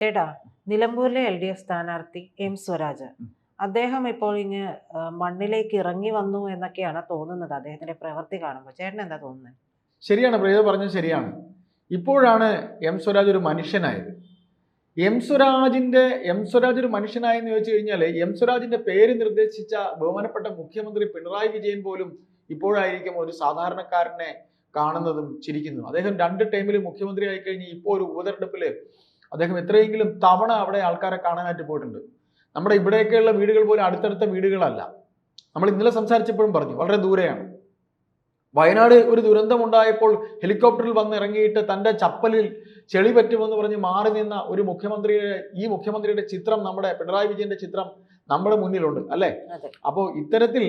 ചേട്ടാ നിലമ്പൂരിലെ L D F സ്ഥാനാർത്ഥി എം സ്വരാജ്. അദ്ദേഹം ഇപ്പോൾ ഇങ്ങ് മണ്ണിലേക്ക് ഇറങ്ങി വന്നു എന്നൊക്കെയാണ് തോന്നുന്നത് അദ്ദേഹത്തിന്റെ പ്രവൃത്തി കാണുമ്പോൾ. ചേട്ടൻ എന്താ തോന്നുന്നത്? ശരിയാണ് പ്രിയത പറഞ്ഞത് ശരിയാണ്. ഇപ്പോഴാണ് എം സ്വരാജ് ഒരു മനുഷ്യനായത്. എം സ്വരാജിന്റെ എം സ്വരാജ് ഒരു മനുഷ്യനായെന്ന് ചോദിച്ചു കഴിഞ്ഞാൽ എം സ്വരാജിന്റെ പേര് നിർദ്ദേശിച്ച ബഹുമാനപ്പെട്ട മുഖ്യമന്ത്രി പിണറായി വിജയൻ പോലും ഇപ്പോഴായിരിക്കും ഒരു സാധാരണക്കാരനെ കാണുന്നതും ചിരിക്കുന്നതും. അദ്ദേഹം രണ്ട് ടൈമിൽ മുഖ്യമന്ത്രി ആയിക്കഴിഞ്ഞ് ഇപ്പോൾ ഒരു ഉപതെരഞ്ഞെടുപ്പിൽ അദ്ദേഹം എത്രയെങ്കിലും തവണ അവിടെ ആൾക്കാരെ കാണാനായിട്ട് പോയിട്ടുണ്ട്. നമ്മുടെ ഇവിടെയൊക്കെയുള്ള വീടുകൾ പോലും അടുത്തടുത്ത വീടുകളല്ല. നമ്മൾ ഇന്നലെ സംസാരിച്ചപ്പോഴും പറഞ്ഞു വളരെ ദൂരെയാണ്. വയനാട് ഒരു ദുരന്തമുണ്ടായപ്പോൾ ഹെലികോപ്റ്ററിൽ വന്ന് ഇറങ്ങിയിട്ട് തന്റെ ചപ്പലിൽ ചെളി പറ്റുമെന്ന് പറഞ്ഞ് മാറി നിന്ന ഒരു മുഖ്യമന്ത്രിയുടെ ഈ മുഖ്യമന്ത്രിയുടെ ചിത്രം നമ്മുടെ പിണറായി വിജയന്റെ ചിത്രം നമ്മുടെ മുന്നിലുണ്ട് അല്ലെ. അപ്പോൾ ഇത്തരത്തിൽ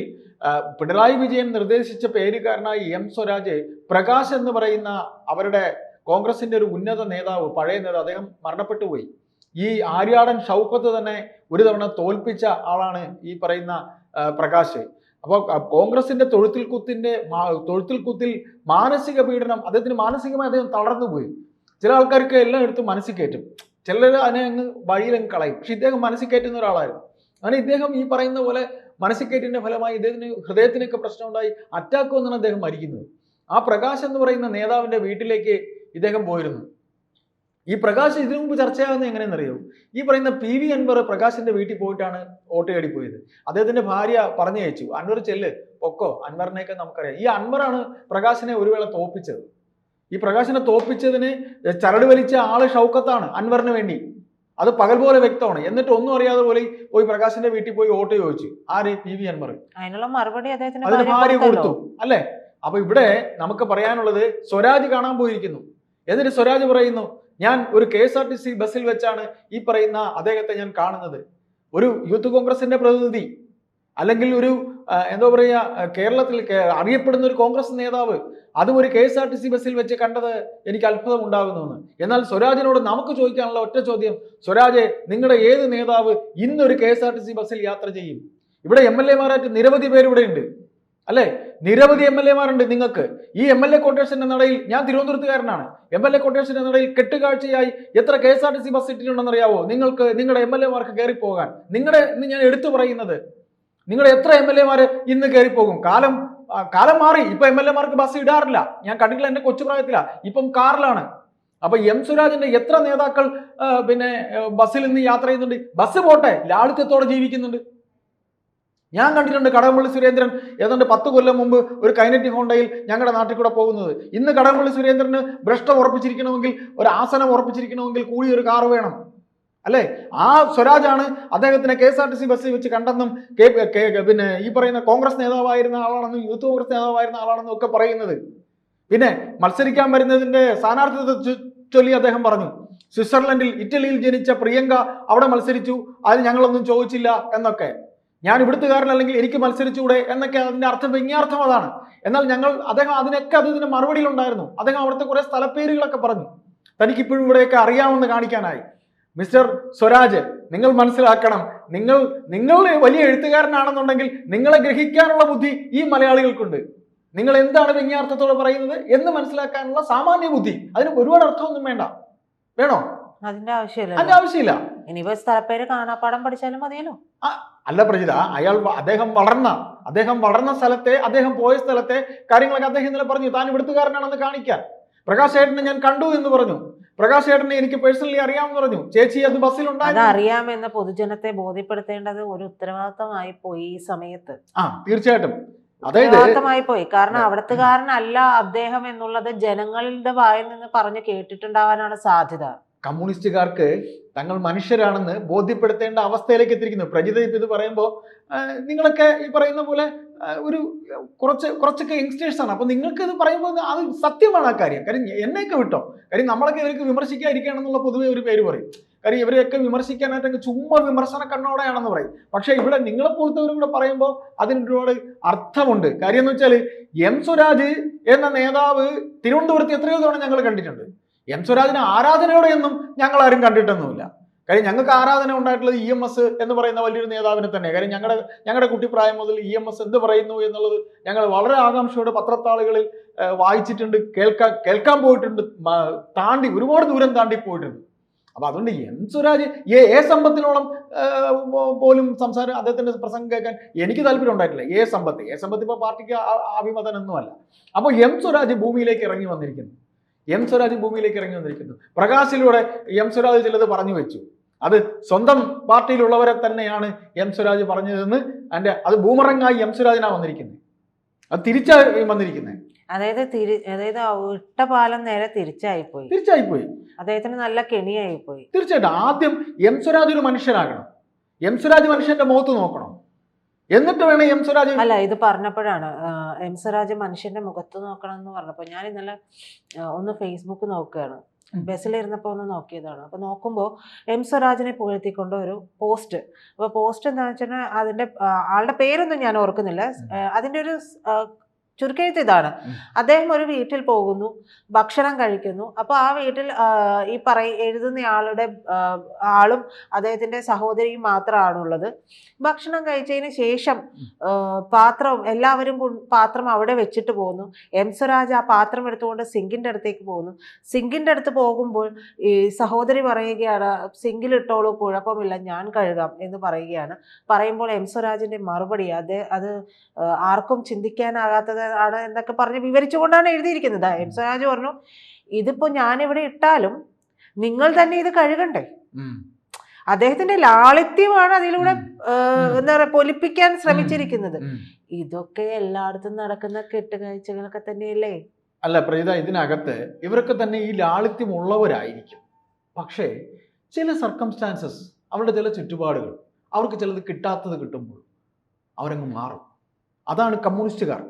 പിണറായി വിജയൻ നിർദ്ദേശിച്ച പേരുകാരനായി എം സ്വരാജ് പ്രകാശ് എന്ന് പറയുന്ന അവരുടെ കോൺഗ്രസിന്റെ ഒരു ഉന്നത നേതാവ് പഴയ നേതാവ് അദ്ദേഹം മരണപ്പെട്ടു പോയി. ഈ ആര്യാടൻ ഷൗക്കത്ത് തന്നെ ഒരു തവണ തോൽപ്പിച്ച ആളാണ് ഈ പറയുന്ന പ്രകാശ്. അപ്പോൾ കോൺഗ്രസിന്റെ തൊഴുത്തിൽ കുത്തിന്റെ തൊഴുത്തിൽ കുത്തിൽ മാനസിക പീഡനം അദ്ദേഹത്തിന് മാനസികമായി അദ്ദേഹം തളർന്നു പോയി. ചില ആൾക്കാർക്ക് എല്ലാം എടുത്ത് മനസ്സിൽ കയറ്റും. ചിലർ അതിനെ അങ്ങ് വഴിയിലങ്ങ് കളയും. പക്ഷെ ഇദ്ദേഹം മനസ്സിൽ കയറ്റുന്ന ഒരാളായിരുന്നു. അങ്ങനെ ഇദ്ദേഹം ഈ പറയുന്ന പോലെ മനസ്സിൽ കയറ്റിന്റെ ഫലമായി ഇദ്ദേഹത്തിന് ഹൃദയത്തിനൊക്കെ പ്രശ്നമുണ്ടായി. അറ്റാക്ക് വന്നാണ് അദ്ദേഹം മരിക്കുന്നത്. ആ പ്രകാശ് എന്ന് പറയുന്ന നേതാവിന്റെ വീട്ടിലേക്ക് ഇദ്ദേഹം പോയിരുന്നു. ഈ പ്രകാശ് ഇതിനു മുമ്പ് ചർച്ചയാകുന്നത് എങ്ങനെയെന്നറിയോ ഈ പറയുന്ന പി വി അൻവർ പ്രകാശിന്റെ വീട്ടിൽ പോയിട്ടാണ് വോട്ട് തേടി പോയത് അദ്ദേഹത്തിന്റെ ഭാര്യ പറഞ്ഞു അയച്ചു അൻവർ ചെല്ല് പൊക്കോ അൻവറിനെയൊക്കെ നമുക്കറിയാം. ഈ അൻവറാണ് പ്രകാശിനെ ഒരു വേള തോപ്പിച്ചത്. ഈ പ്രകാശിനെ തോപ്പിച്ചതിന് ചരട് വലിച്ച ആൾ ഷൗക്കത്താണ് അൻവറിന് വേണ്ടി. അത് പകൽ പോലെ വ്യക്തമാണ്. എന്നിട്ട് ഒന്നും അറിയാതെ പോലെ പോയി പ്രകാശിന്റെ വീട്ടിൽ പോയി വോട്ട് ചോദിച്ചു. ആര്? P V Anvar. അതിനുള്ള മറുപടി അതിന് ഭാര്യ കൊടുത്തു. അല്ലെ? അപ്പൊ ഇവിടെ നമുക്ക് പറയാനുള്ളത് സ്വരാജ് കാണാൻ പോയിരിക്കുന്നു. എന്നിട്ട് സ്വരാജ് പറയുന്നു ഞാൻ ഒരു K S R T C ബസ്സിൽ വെച്ചാണ് ഈ പറയുന്ന അദ്ദേഹത്തെ ഞാൻ കാണുന്നത്. ഒരു യൂത്ത് കോൺഗ്രസിന്റെ പ്രതിനിധി അല്ലെങ്കിൽ ഒരു എന്തോ പറയുക കേരളത്തിൽ അറിയപ്പെടുന്ന ഒരു കോൺഗ്രസ് നേതാവ് അതും ഒരു K S R T C ബസ്സിൽ വെച്ച് കണ്ടത് എനിക്ക് അത്ഭുതം ഉണ്ടാകുന്നുവെന്ന് എന്നാൽ സ്വരാജിനോട് നമുക്ക് ചോദിക്കാനുള്ള ഒറ്റ ചോദ്യം സ്വരാജ് നിങ്ങളുടെ ഏത് നേതാവ് ഇന്നൊരു K S R T C ബസ്സിൽ യാത്ര ചെയ്യും? ഇവിടെ എം എൽ എമാരായിട്ട് നിരവധി പേരിവിടെ ഉണ്ട്. അല്ലെ? നിരവധി എം എൽ എമാരുണ്ട് നിങ്ങൾക്ക്. ഈ എം എൽ എ കൊട്ടേഷന്റെ നടയിൽ ഞാൻ തിരുവനന്തപുരത്തുകാരനാണ്. എം എൽ എ കൊട്ടേഷന്റെ നടയിൽ കെട്ടുകാഴ്ചയായി എത്ര K S R T C bus ഇട്ടിട്ടുണ്ടെന്ന് അറിയാവോ നിങ്ങൾക്ക് നിങ്ങളുടെ എം എൽ എമാർക്ക് കയറി പോകാൻ നിങ്ങളുടെ ഇന്ന് ഞാൻ എടുത്തു പറയുന്നത്. നിങ്ങളുടെ എത്ര എം എൽ എമാർ ഇന്ന് കയറിപ്പോകും? കാലം കാലം മാറി. ഇപ്പൊ എം എൽ എമാർക്ക് ബസ് ഇടാറില്ല. ഞാൻ കണ്ടിട്ടില്ല എന്റെ കൊച്ചു പ്രായത്തിലാ. ഇപ്പം കാറിലാണ്. അപ്പൊ എം സുരാജിന്റെ എത്ര നേതാക്കൾ പിന്നെ ബസ്സിൽ നിന്ന് യാത്ര ചെയ്യുന്നുണ്ട്? ബസ് പോട്ടെ. ലാളിത്യത്തോടെ ജീവിക്കുന്നുണ്ട്. ഞാൻ കണ്ടിട്ടുണ്ട് കടകംപള്ളി സുരേന്ദ്രൻ ഏതാണ്ട് പത്ത് കൊല്ലം മുമ്പ് ഒരു കൈനറ്റിക് ഹോണ്ടയിൽ ഞങ്ങളുടെ നാട്ടിൽ കൂടെ പോകുന്നത്. ഇന്ന് കടകംപള്ളി സുരേന്ദ്രന് ഭ്രഷ്ടം ഉറപ്പിച്ചിരിക്കണമെങ്കിൽ ഒരു ആസനം ഉറപ്പിച്ചിരിക്കണമെങ്കിൽ കൂടി ഒരു കാർ വേണം. അല്ലേ? ആ സ്വരാജാണ് അദ്ദേഹത്തിനെ K S R T C ബസ്സിൽ വെച്ച് കണ്ടെന്നും പിന്നെ ഈ പറയുന്ന കോൺഗ്രസ് നേതാവായിരുന്ന ആളാണെന്നും യൂത്ത് കോൺഗ്രസ് നേതാവായിരുന്ന ആളാണെന്നും ഒക്കെ പറയുന്നത്. പിന്നെ മത്സരിക്കാൻ വരുന്നതിന്റെ സ്ഥാനാർത്ഥിത്വത്തെ ചൊല്ലി അദ്ദേഹം പറഞ്ഞു. സ്വിറ്റ്സർലൻഡിൽ ഇറ്റലിയിൽ ജനിച്ച പ്രിയങ്ക അവിടെ മത്സരിച്ചു. അത് ഞങ്ങളൊന്നും ചോദിച്ചില്ല എന്നൊക്കെ. ഞാൻ ഇവിടുത്തുകാരനല്ലെങ്കിൽ എനിക്ക് മത്സരിച്ചുകൂടെ എന്നൊക്കെ അതിന്റെ അർത്ഥം വിജ്ഞാർത്ഥം അതാണ്. എന്നാൽ ഞങ്ങൾ അദ്ദേഹം അതിനൊക്കെ അതിന് മറുപടിയിലുണ്ടായിരുന്നു അദ്ദേഹം അവിടുത്തെ കുറെ സ്ഥലപ്പേരുകളൊക്കെ പറഞ്ഞു. തനിക്ക് ഇപ്പോഴും ഇവിടെയൊക്കെ അറിയാമെന്ന് കാണിക്കാനായി. മിസ്റ്റർ സ്വരാജ് നിങ്ങൾ മനസ്സിലാക്കണം. നിങ്ങൾ നിങ്ങൾ വലിയ എഴുത്തുകാരനാണെന്നുണ്ടെങ്കിൽ നിങ്ങളെ ഗ്രഹിക്കാനുള്ള ബുദ്ധി ഈ മലയാളികൾക്കുണ്ട്. നിങ്ങൾ എന്താണ് വിജ്ഞാർത്ഥത്തോട് പറയുന്നത് എന്ന് മനസ്സിലാക്കാനുള്ള സാമാന്യ ബുദ്ധി. അതിന് ഒരുപാട് അർത്ഥമൊന്നും വേണ്ട. വേണോ? അതിന്റെ ആവശ്യമില്ല അതിന്റെ ആവശ്യമില്ല. ഇനിയിപ്പോ സ്ഥലപ്പേര് കാണാപ്പാടം പഠിച്ചാലും മതിയല്ലോ. അല്ല പ്രജിത അയാൾ അദ്ദേഹം വളർന്ന അദ്ദേഹം വളർന്ന സ്ഥലത്തെ അദ്ദേഹം പോയ സ്ഥലത്തെ കാര്യങ്ങളൊക്കെ അദ്ദേഹം ഇന്നലെ പറഞ്ഞു. താൻ ഇവിടുത്തുകാരനാണെന്ന് കാണിക്കാൻ. പ്രകാശ് ഏട്ടനെ ഞാൻ കണ്ടു എന്ന് പറഞ്ഞു. പ്രകാശ് ഏട്ടനെ എനിക്ക് പേഴ്സണലി അറിയാമെന്ന് പറഞ്ഞു. ചേച്ചി അത് അത് ബസ്സിലുണ്ടായിരുന്നു അറിയാമെന്ന് പൊതുജനത്തെ ബോധ്യപ്പെടുത്തേണ്ടത് ഒരു ഉത്തരവാദിത്തമായി പോയി ഈ സമയത്ത്. ആ തീർച്ചയായിട്ടും. ഉത്തരവാദിത്തമായി പോയി. കാരണം അതെ. അവിടത്തുകാരനല്ല അദ്ദേഹം എന്നുള്ളത് ജനങ്ങളുടെ വായിൽ നിന്ന് പറഞ്ഞു കേട്ടിട്ടുണ്ടാവാനാണ് സാധ്യത. കമ്മ്യൂണിസ്റ്റുകാർക്ക് തങ്ങൾ മനുഷ്യരാണെന്ന് ബോധ്യപ്പെടുത്തേണ്ട അവസ്ഥയിലേക്ക് എത്തിയിരിക്കുന്നു. പ്രജിത ഇത് പറയുമ്പോൾ നിങ്ങളൊക്കെ ഈ പറയുന്ന പോലെ ഒരു കുറച്ച് കുറച്ചൊക്കെ യങ്സ്റ്റേഴ്സാണ് ആണ്. അപ്പൊ നിങ്ങൾക്ക് ഇത് പറയുമ്പോൾ അത് സത്യമാണ് ആ കാര്യം. കാര്യം എന്നെയൊക്കെ വിട്ടോ? കാര്യം നമ്മളൊക്കെ ഇവർക്ക് വിമർശിക്കാതിരിക്കുകയാണെന്നുള്ള പൊതുവെ ഒരു പേര് പറയും. കാര്യം ഇവരെയൊക്കെ വിമർശിക്കാനായിട്ട് അങ്ങ് ചുമ്മാ വിമർശന കണ്ണോടെയാണെന്ന് പറയും. പക്ഷേ ഇവിടെ നിങ്ങളെ പോലത്തവരും കൂടെ പറയുമ്പോൾ അതിന് ഒരുപാട് അർത്ഥമുണ്ട്. കാര്യം എന്ന് വെച്ചാൽ എം സ്വരാജ് എന്ന നേതാവ് തിരുവനന്തപുരത്ത് എത്രയോ തവണ ഞങ്ങൾ കണ്ടിട്ടുണ്ട്. എം സ്വരാജിന് ആരാധനയോടെയൊന്നും ഞങ്ങൾ ആരും കണ്ടിട്ടൊന്നുമില്ല. കാര്യം ഞങ്ങൾക്ക് ആരാധന ഉണ്ടായിട്ടുള്ളത് ഇ എം എസ് എന്ന് പറയുന്ന വലിയൊരു നേതാവിനെ തന്നെ കാര്യം ഞങ്ങളുടെ ഞങ്ങളുടെ കുട്ടിപ്രായം മുതൽ ഇ എം എസ് എന്ത് പറയുന്നു എന്നുള്ളത് ഞങ്ങൾ വളരെ ആകാംക്ഷയോടെ പത്രത്താളുകളിൽ വായിച്ചിട്ടുണ്ട് കേൾക്കാൻ കേൾക്കാൻ പോയിട്ടുണ്ട് താണ്ടി ഒരുപാട് ദൂരം താണ്ടി പോയിട്ടുണ്ട്. അപ്പൊ അതുകൊണ്ട് എം സ്വരാജ് എ എ സമ്പത്തിനോളം പോലും സംസാരം അദ്ദേഹത്തിന്റെ പ്രസംഗം കേൾക്കാൻ എനിക്ക് താല്പര്യം ഉണ്ടായിട്ടില്ല. എ സമ്പത്ത് എ സമ്പത്ത് ഇപ്പൊ പാർട്ടിക്ക് അഭിമതനൊന്നുമല്ല. അപ്പോൾ എം സ്വരാജ് ഭൂമിയിലേക്ക് ഇറങ്ങി വന്നിരിക്കുന്നു. എം സ്വരാജ് ഭൂമിയിലേക്ക് ഇറങ്ങി വന്നിരിക്കുന്നു. പ്രകാശിലൂടെ എം സ്വരാജ് ചിലത് പറഞ്ഞു വെച്ചു. അത് സ്വന്തം പാർട്ടിയിലുള്ളവരെ തന്നെയാണ് എം സ്വരാജ് പറഞ്ഞതെന്ന് അതിന്റെ അത് ബൂമറങ്ങായി എം സ്വരാജിനാ വന്നിരിക്കുന്നത് അത് തിരിച്ചാ വന്നിരിക്കുന്നത് അതായത് തിരി അതായത് ഇട്ട പാലം നേരെ തിരിച്ചായി പോയി തിരിച്ചായി പോയി അദ്ദേഹത്തിന് നല്ല കെണിയായി പോയി തീർച്ചയായിട്ടും ആദ്യം എം സ്വരാജ് ഒരു മനുഷ്യനാകണം. എം സ്വരാജ് മനുഷ്യന്റെ മുഖത്ത് നോക്കണം. എന്നിട്ട് വേണം എം സ്വരാജ് അല്ല ഇത് പറഞ്ഞപ്പോഴാണ് എം സ്വരാജ് മനുഷ്യന്റെ മുഖത്ത് നോക്കണം എന്ന് പറഞ്ഞപ്പോൾ ഞാൻ ഇന്നലെ ഒന്ന് ഫേസ്ബുക്ക് നോക്കുകയാണ്. ബസ്സിലിരുന്നപ്പോ ബസ്സിലിരുന്നപ്പോൾ ഒന്ന് നോക്കിയതാണ്. അപ്പോൾ നോക്കുമ്പോൾ എം സ്വരാജിനെ പുകഴ്ത്തിക്കൊണ്ട് ഒരു പോസ്റ്റ്. അപ്പോൾ പോസ്റ്റ് എന്താണെന്ന് വെച്ചാൽ അതിന്റെ ആ, ആളുടെ പേരൊന്നും ഞാൻ ഓർക്കുന്നില്ല. അതിന്റെ അതിന്റെ ഒരു ചുരുക്കെഴുത്ത് ഇതാണ് അദ്ദേഹം ഒരു വീട്ടിൽ പോകുന്നു ഭക്ഷണം കഴിക്കുന്നു. അപ്പോൾ ആ വീട്ടിൽ ഈ പറയ എഴുതുന്ന ആളുടെ ആളും അദ്ദേഹത്തിന്റെ സഹോദരിയും മാത്രമാണുള്ളത്. ഭക്ഷണം കഴിച്ചതിന് ശേഷം പാത്രം എല്ലാവരും പാത്രം അവിടെ വെച്ചിട്ട് പോകുന്നു. എം സ്വരാജ് ആ പാത്രം എടുത്തുകൊണ്ട് സിങ്കിന്റെ അടുത്തേക്ക് പോകുന്നു. സിങ്കിന്റെ അടുത്ത് പോകുമ്പോൾ ഈ സഹോദരി പറയുകയാണ് സിങ്കിലിട്ടോളൂ കുഴപ്പമില്ല ഞാൻ കഴുകാം എന്ന് പറയുകയാണ്. പറയുമ്പോൾ എം സ്വരാജിന്റെ മറുപടി അത് അത് ആർക്കും ചിന്തിക്കാനാകാത്തത് ആണ് എന്നൊക്കെ പറഞ്ഞ് വിവരിച്ചുകൊണ്ടാണ് എഴുതിയിരിക്കുന്നത്. എം. സ്വരാജ് പറഞ്ഞു ഇതിപ്പോൾ ഞാനിവിടെ ഇട്ടാലും നിങ്ങൾ തന്നെ ഇത് കഴുകണ്ടേ? അദ്ദേഹത്തിന്റെ ലാളിത്യമാണ് അതിലൂടെ എന്താ പറയുക പൊലിപ്പിക്കാൻ ശ്രമിച്ചിരിക്കുന്നത്. ഇതൊക്കെ എല്ലായിടത്തും നടക്കുന്ന കെട്ടുകാഴ്ചകളൊക്കെ തന്നെയല്ലേ? അല്ല പ്രജിത ഇതിനകത്ത് ഇവരൊക്കെ തന്നെ ഈ ലാളിത്യം ഉള്ളവരായിരിക്കും പക്ഷേ ചില സർക്കംസ്റ്റാൻസസ് അവരുടെ ചില ചുറ്റുപാടുകൾ അവർക്ക് ചിലത് കിട്ടാത്തത് കിട്ടുമ്പോൾ അവരങ്ങ് മാറും. അതാണ് കമ്മ്യൂണിസ്റ്റുകാർ.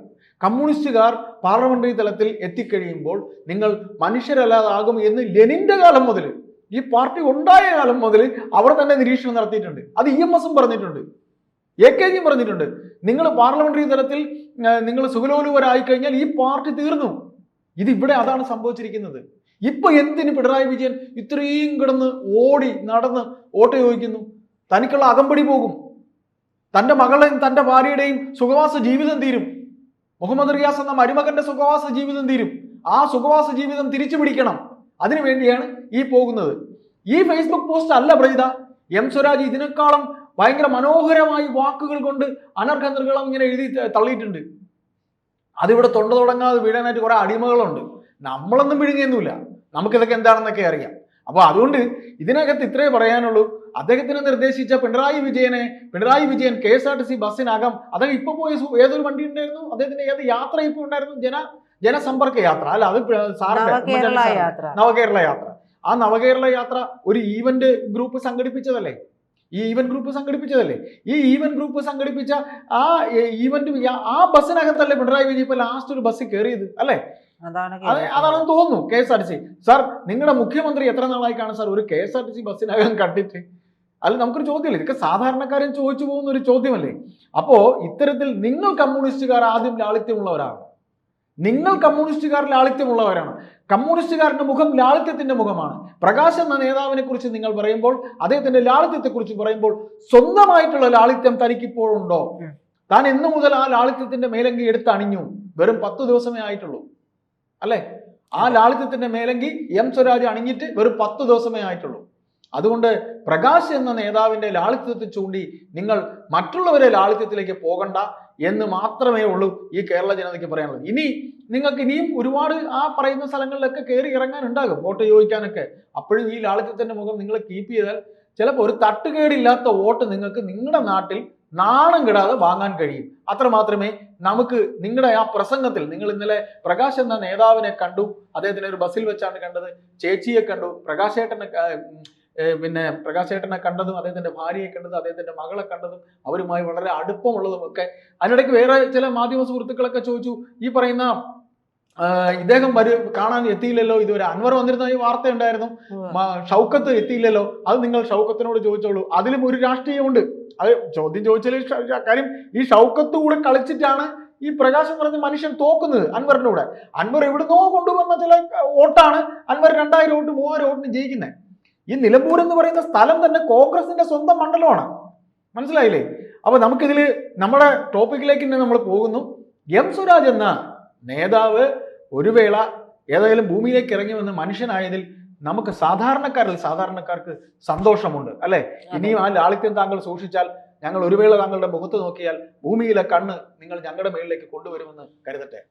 കമ്മ്യൂണിസ്റ്റുകാർ പാർലമെന്ററി തലത്തിൽ എത്തിക്കഴിയുമ്പോൾ നിങ്ങൾ മനുഷ്യരല്ലാതാകും എന്ന് ലെനിന്റെ കാലം മുതൽ ഈ പാർട്ടി ഉണ്ടായ കാലം മുതൽ അവർ തന്നെ നിരീക്ഷണം നടത്തിയിട്ടുണ്ട്. അത് ഇ എം എസും പറഞ്ഞിട്ടുണ്ട്. എ കെ ജിയും പറഞ്ഞിട്ടുണ്ട്. നിങ്ങൾ പാർലമെന്ററി തലത്തിൽ നിങ്ങൾ സുഖലോലുവരായി കഴിഞ്ഞാൽ ഈ പാർട്ടി തീർന്നു. ഇത് ഇവിടെ അതാണ് സംഭവിച്ചിരിക്കുന്നത്. ഇപ്പൊ എന്തിന് പിണറായി വിജയൻ ഇത്രയും കിടന്ന് ഓടി നടന്ന് വോട്ട് ചോദിക്കുന്നു? തനിക്കുള്ള അകമ്പടി പോകും. തന്റെ മകളുടെയും തന്റെ ഭാര്യയുടെയും സുഖവാസ ജീവിതം തീരും. മുഹമ്മദ് റിയാസ് എന്ന മരുമകന്റെ സുഖവാസ ജീവിതം തീരും. ആ സുഖവാസ ജീവിതം തിരിച്ചു പിടിക്കണം. അതിനു വേണ്ടിയാണ് ഈ പോകുന്നത്. ഈ ഫേസ്ബുക്ക് പോസ്റ്റ് അല്ല പ്രജിത. എം സ്വരാജ് ഇതിനേക്കാളും ഭയങ്കര മനോഹരമായി വാക്കുകൾ കൊണ്ട് അനർഘ നിർഗളം ഇങ്ങനെ എഴുതി തള്ളിയിട്ടുണ്ട്. അതിവിടെ തൊണ്ട തുടങ്ങാതെ വീഴാനായിട്ട് കുറെ അടിമകളുണ്ട്. നമ്മളൊന്നും വിഴുങ്ങിയൊന്നുമില്ല നമുക്കിതൊക്കെ എന്താണെന്നൊക്കെ അറിയാം. അപ്പൊ അതുകൊണ്ട് ഇതിനകത്ത് ഇത്രേ പറയാനുള്ളൂ. അദ്ദേഹത്തിന് നിർദ്ദേശിച്ച പിണറായി വിജയനെ Pinarayi Vijayan K S R T C ബസ്സിനകം അദ്ദേഹം ഇപ്പൊ പോയ ഏതൊരു വണ്ടി ഉണ്ടായിരുന്നു? അദ്ദേഹത്തിന് ഏത് യാത്ര ഇപ്പൊ ഉണ്ടായിരുന്നു? ജന ജനസമ്പർക്ക യാത്ര. അല്ല അത് സാറിന്റെ നവകേരള യാത്ര. ആ നവകേരള യാത്ര ഒരു ഈവന്റ് ഗ്രൂപ്പ് സംഘടിപ്പിച്ചതല്ലേ? ഈ ഈവന്റ് ഗ്രൂപ്പ് സംഘടിപ്പിച്ചതല്ലേ? ഈ ഈവന്റ് ഗ്രൂപ്പ് സംഘടിപ്പിച്ച ആ ഈവന്റ് ആ ബസ്സിനകത്തല്ലേ പിണറായി വിജയൻ ഇപ്പൊ ലാസ്റ്റ് ഒരു ബസ്സിൽ കയറിയത് അല്ലേ. അതാണെന്ന് തോന്നുന്നു K S R T C. Sir നിങ്ങളുടെ മുഖ്യമന്ത്രി എത്ര നാളായി കാണും സാർ ഒരു K S R T C ബസ്സിനകം കണ്ടിട്ട്? അല്ല നമുക്കൊരു ചോദ്യമല്ലേ. ഇതൊക്കെ സാധാരണക്കാരൻ ചോദിച്ചു പോകുന്ന ഒരു ചോദ്യമല്ലേ? അപ്പോ ഇത്തരത്തിൽ നിങ്ങൾ കമ്മ്യൂണിസ്റ്റുകാർ ആദ്യം ലാളിത്യമുള്ളവരാണ്. നിങ്ങൾ കമ്മ്യൂണിസ്റ്റുകാർ ലാളിത്യമുള്ളവരാണ്. കമ്മ്യൂണിസ്റ്റുകാരന്റെ മുഖം ലാളിത്യത്തിന്റെ മുഖമാണ്. പ്രകാശ് എന്ന നേതാവിനെ കുറിച്ച് നിങ്ങൾ പറയുമ്പോൾ അദ്ദേഹത്തിന്റെ ലാളിത്യത്തെ കുറിച്ച് പറയുമ്പോൾ സ്വന്തമായിട്ടുള്ള ലാളിത്യം തനിക്കിപ്പോഴുണ്ടോ. താൻ എന്നു മുതൽ ആ ലാളിത്യത്തിന്റെ മേലങ്കി എടുത്ത് അണിഞ്ഞു വെറും പത്തു ദിവസമേ ആയിട്ടുള്ളൂ. അല്ലെ? ആ ലാളിത്യത്തിന്റെ മേലങ്കി എം സ്വരാജ് അണിഞ്ഞിട്ട് വെറും പത്ത് ദിവസമേ ആയിട്ടുള്ളൂ. അതുകൊണ്ട് പ്രകാശ് എന്ന നേതാവിന്റെ ലാളിത്യത്തെ ചൂണ്ടി നിങ്ങൾ മറ്റുള്ളവരെ ലാളിത്യത്തിലേക്ക് പോകണ്ട എന്ന് മാത്രമേ ഉള്ളൂ ഈ കേരള ജനതയ്ക്ക് പറയാനുള്ളത്. ഇനി നിങ്ങൾക്ക് ഇനിയും ഒരുപാട് ആ പറയുന്ന സ്ഥലങ്ങളിലൊക്കെ കയറി ഇറങ്ങാനുണ്ടാകും വോട്ട് ചോദിക്കാനൊക്കെ. അപ്പോഴും ഈ ലാളിത്യത്തിന്റെ മുഖം നിങ്ങൾ കീപ്പ് ചെയ്താൽ ചിലപ്പോൾ ഒരു തട്ടുകേടില്ലാത്ത വോട്ട് നിങ്ങൾക്ക് നിങ്ങളുടെ നാട്ടിൽ നാണം കെടാതെ വാങ്ങാൻ കഴിയും. അത്ര മാത്രമേ നമുക്ക് നിങ്ങളുടെ ആ പ്രസംഗത്തിൽ നിങ്ങൾ ഇന്നലെ പ്രകാശ് എന്ന നേതാവിനെ കണ്ടു. അദ്ദേഹത്തിനെ ഒരു ബസ്സിൽ വെച്ചാണ് കണ്ടത്. ചേച്ചിയെ കണ്ടു. പ്രകാശേട്ടനെ പിന്നെ പ്രകാശേട്ടനെ കണ്ടതും അദ്ദേഹത്തിന്റെ ഭാര്യയെ കണ്ടതും അദ്ദേഹത്തിന്റെ മകളെ കണ്ടതും അവരുമായി വളരെ അടുപ്പമുള്ളതും ഒക്കെ അതിനിടയ്ക്ക് വേറെ ചില മാധ്യമ സുഹൃത്തുക്കളൊക്കെ ചോദിച്ചു ഈ പറയുന്ന ഇദ്ദേഹം വരും കാണാൻ എത്തിയില്ലല്ലോ. ഇതുവരെ അൻവർ വന്നിരുന്ന ഈ വാർത്ത ഉണ്ടായിരുന്നു ഷൗക്കത്ത് എത്തിയില്ലല്ലോ. അത് നിങ്ങൾ ഷൗക്കത്തിനോട് ചോദിച്ചോളൂ. അതിലും ഒരു രാഷ്ട്രീയമുണ്ട്. അത് ചോദ്യം ചോദിച്ചാൽ കാര്യം ഈ ഷൗക്കത്ത് കൂടെ കളിച്ചിട്ടാണ് ഈ പ്രകാശം പറഞ്ഞ മനുഷ്യൻ തോക്കുന്നത് അൻവറിന്റെ കൂടെ അൻവർ എവിടുന്നോ കൊണ്ടുവന്ന ചില വോട്ടാണ് അൻവർ രണ്ടായിരം വോട്ട് മൂവായിരം വോട്ടിന് ജയിക്കുന്നത് ഈ നിലമ്പൂർ എന്ന് പറയുന്ന സ്ഥലം തന്നെ കോൺഗ്രസിന്റെ സ്വന്തം മണ്ഡലമാണ്. മനസ്സിലായില്ലേ? അപ്പൊ നമുക്കിതിൽ നമ്മുടെ ടോപ്പിക്കിലേക്ക് തന്നെ നമ്മൾ പോകുന്നു. എം സുരാജ് എന്ന നേതാവ് ഒരു വേള ഏതായാലും ഭൂമിയിലേക്ക് ഇറങ്ങി വന്ന് മനുഷ്യനായതിൽ നമുക്ക് സാധാരണക്കാരിൽ സാധാരണക്കാർക്ക് സന്തോഷമുണ്ട് അല്ലെ? ഇനിയും ആ ലാളിത്യം താങ്കൾ സൂക്ഷിച്ചാൽ ഞങ്ങൾ ഒരു വേള താങ്കളുടെ മുഖത്ത് നോക്കിയാൽ ഭൂമിയിലെ കണ്ണ് നിങ്ങൾ ഞങ്ങളുടെ മേളിലേക്ക് കൊണ്ടുവരുമെന്ന് കരുതട്ടെ.